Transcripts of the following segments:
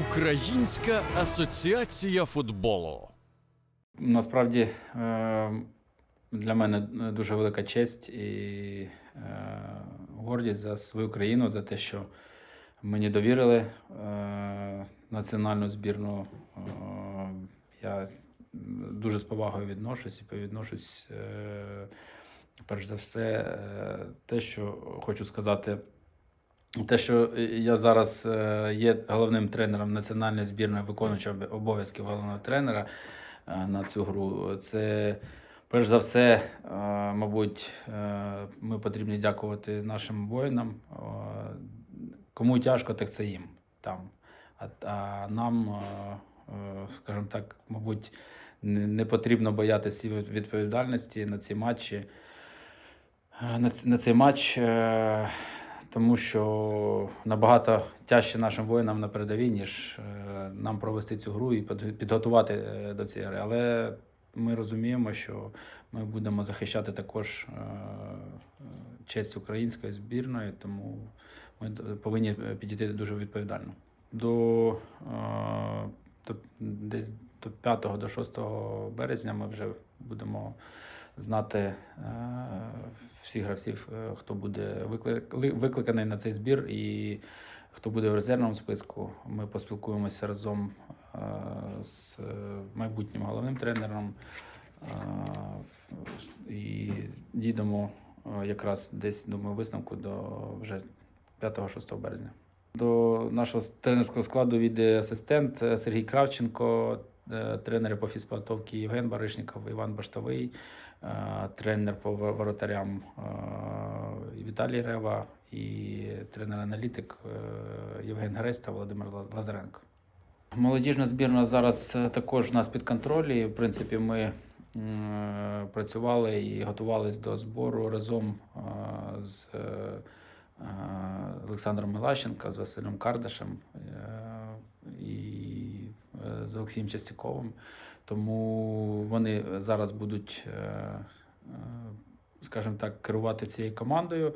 Українська асоціація футболу. Насправді е, для мене дуже велика честь і е, гордість за свою країну, за те, що мені довірили е, національну збірну. Я дуже з повагою відношусь і повідношусь. Перш за все, те, що хочу сказати, те, що я зараз е, є головним тренером національної збірної, виконуючим обов'язки головного тренера е, на цю гру, це перш за все, е, мабуть, е, ми потрібні дякувати нашим воїнам. Е, Кому тяжко, так це їм там. А, нам, е, е, скажімо так, мабуть, не, потрібно боятися відповідальності на ці матчі. Е, На, цей матч, е, тому що набагато тяжче нашим воїнам на передовій, ніж е, нам провести цю гру і підготувати е, до цієї гри. Але ми розуміємо, що ми будемо захищати також е, честь української збірної, тому ми повинні підійти дуже відповідально. До, десь до 5 до 6 березня ми вже будемо знати всіх гравців, е, хто буде викликаний на цей збір і хто буде в резервному списку. Ми поспілкуємося разом е, з майбутнім головним тренером е, і дійдемо якраз десь думаю висновку до вже 5-6 березня. До нашого тренерського складу війде асистент Сергій Кравченко, тренери по фізподготовці Євген Баришніков, Іван Баштовий, е, тренер по воротарям е, Віталій Рева і тренер-аналітик е, Євген Гресь та Володимир Лазаренко. Молодіжна збірна зараз е, також у нас під контролі. В принципі, ми працювали і готувалися до збору разом е, з е, е, Олександром Милащенко, з Василем Кардашем е, е, з Олексієм Частяковим. Тому вони зараз будуть, е, е, скажімо так, керувати цією командою.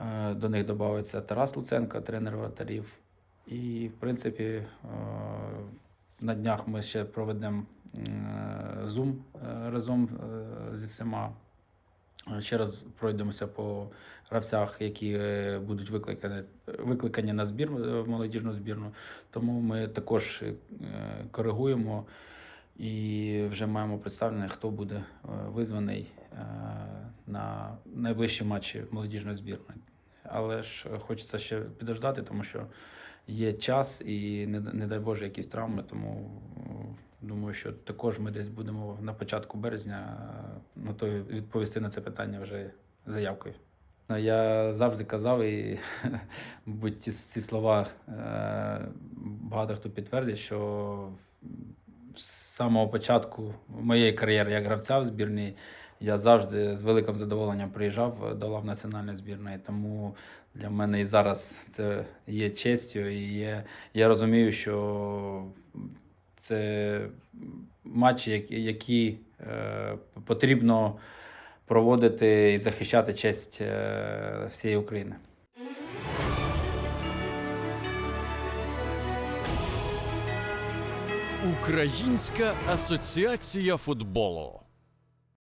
Е, До них додається Тарас Луценко, тренер вратарів. І, в принципі, на днях ми ще проведемо е, разом зі всіма. Е, Ще раз пройдемося по гравцях, які е, будуть викликані, викликані на збір е, в молодіжну збірну. Тому ми також коригуємо і вже маємо представлення, хто буде визваний на найближчі матчі молодіжної збірної. Але ж хочеться ще підождати, тому що є час і не, дай Боже якісь травми. Тому думаю, що також ми десь будемо на початку березня е, готові відповісти на це питання вже заявкою. Я завжди казав, і, мабуть, ці, ці слова е, багато хто підтвердить, що з самого початку моєї кар'єри як гравця в збірній я завжди з великим задоволенням приїжджав до лав національної збірної. Тому для мене і зараз це є честю. І є, я розумію, що це матчі, які, е, потрібно проводити і захищати честь е, всієї України. Українська асоціація футболу.